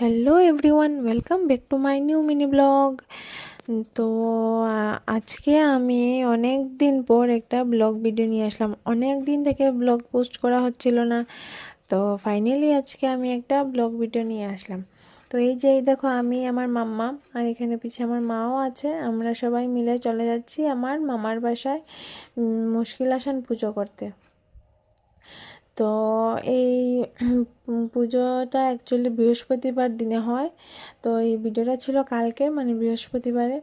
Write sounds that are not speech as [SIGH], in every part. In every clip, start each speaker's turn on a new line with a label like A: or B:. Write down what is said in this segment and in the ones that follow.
A: Hello everyone welcome back to my new mini blog তো আজকে আমি অনেক দিন পর একটা ব্লগ ভিডিও নিয়ে আসলাম। অনেক দিন থেকে ব্লগ পোস্ট করা হচ্ছিল না। তো ফাইনালি আজকে আমি একটা ব্লগ ভিডিও নিয়ে আসলাম। তো, এই যে, এই দেখো, আমি, আমার মাম্মা আর এখানে পিছিয়ে আমার মাও আছে। আমরা সবাই মিলে চলে যাচ্ছি আমার মামার বাসায় মুশকিল আসান পুজো করতে। তো এই [CLEARS THROAT] পুজোটা অ্যাকচুয়ালি বৃহস্পতিবার দিনে হয়। তো এই ভিডিওটা ছিল কালকে মানে বৃহস্পতিবারে।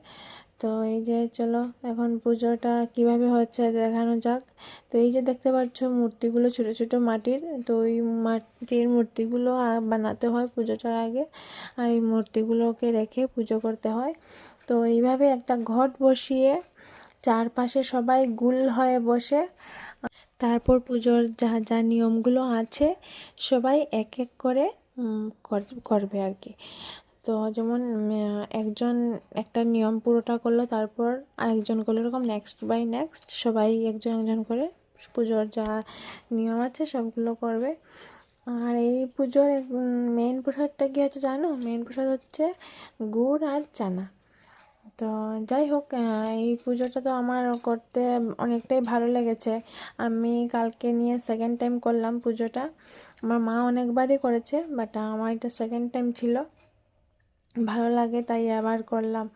A: তো এই যে চলো, এখন পুজোটা কীভাবে হচ্ছে দেখানো যাক। তো এই যে দেখতে পাচ্ছ, মূর্তিগুলো ছোট ছোট মাটির। তো ওই মাটির মূর্তিগুলো বানাতে হয় পুজোটার আগে। আর এই মূর্তিগুলোকে রেখে পুজো করতে হয়। তো এইভাবে একটা ঘট বসিয়ে চারপাশে সবাই গুল হয়ে বসে তারপর পুজোর যা যা নিয়মগুলো আছে, সবাই এক এক করে কর- করবে আর কি। তো যেমন একজন একটা নিয়ম পুরোটা করল, তারপর আরেকজন করল, এরকম নেক্সট বাই নেক্সট সবাই একজন একজন করে পুজোর যা নিয়ম আছে, সবগুলো করবে। আর এই পুজোর মেন প্রসাদটা কী হচ্ছে জানো? মেন প্রসাদ হচ্ছে গুড় আর চানা। তো যাই হোক এই পুজোটা তো আমার করতে অনেকটাই ভালো লেগেছে। আমি কালকে নিয়ে সেকেন্ড টাইম করলাম পুজোটা। আমার মা অনেকবারই করেছে বাট আমার এটা সেকেন্ড টাইম ছিল। ভালো লাগে, তাই আবার করলাম।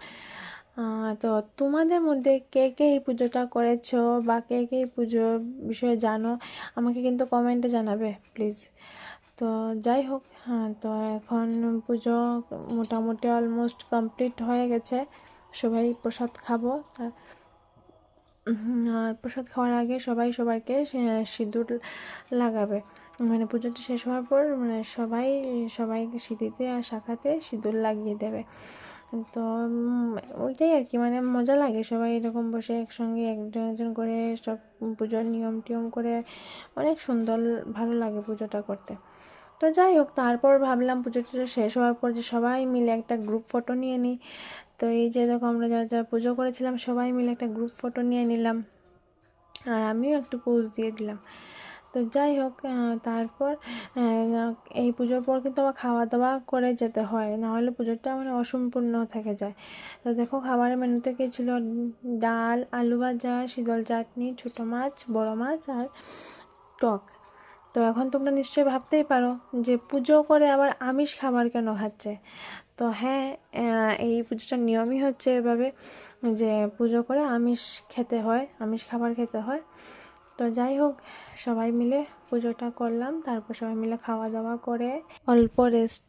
A: তো তোমাদের মধ্যে কে কে এই পুজোটা করেছ বা কে কে এই পুজোর বিষয়ে জানো? আমাকে কিন্তু কমেন্টে জানাবে প্লিজ তো যাই হোক হ্যাঁ তো এখন পুজো মোটামুটি অলমোস্ট কমপ্লিট হয়ে গেছে। সবাই প্রসাদ খাব। প্রসাদ খাওয়ার আগে সবাই সবাইকে সে- সিঁদুর লাগাবে। মানে পুজোটা শেষ হওয়ার পর মানে সবাই সবাইকে সিঁথিতে আর শাখাতে সিঁদুর লাগিয়ে দেবে। তো ওইটাই আর কি মানে মজা লাগে সবাই এরকম বসে একসঙ্গে একজন একজন করে সব পুজোর নিয়ম টিয়ম করে, অনেক সুন্দর, ভালো লাগে পুজোটা করতে। তো যাই হোক, তারপর ভাবলাম পুজো টুজো শেষ হওয়ার পর যে সবাই মিলে একটা গ্রুপ ফটো নিয়ে নিই। তো এই যে দেখো আমরা যারা যারা পুজো করেছিলাম, সবাই মিলে একটা গ্রুপ ফটো নিয়ে নিলাম। আর আমিও একটু পোজ দিয়ে দিলাম। তো যাই হোক তারপর এই পুজোর পর কিন্তু আবার খাওয়া দাওয়া করে যেতে হয়। নাহলে পুজোটা মানে অসম্পূর্ণ থেকে যায়। তো দেখো খাবারের মেনুতে কী ছিল? ডাল, আলু ভাজা, শীতল চাটনি, ছোটো মাছ, বড় মাছ আর টক। তো এখন তোমরা নিশ্চয়ই ভাবতেই পারো যে পুজো করে আবার আমিষ খাবার কেন খাচ্ছে? তো হ্যাঁ এই পুজোটার নিয়মই হচ্ছে এভাবে যে পুজো করে আমিষ খেতে হয়, আমিষ খাবার খেতে হয়। তো যাই হোক, সবাই মিলে পুজোটা করলাম, তারপর সবাই মিলে খাওয়া দাওয়া করে অল্প রেস্ট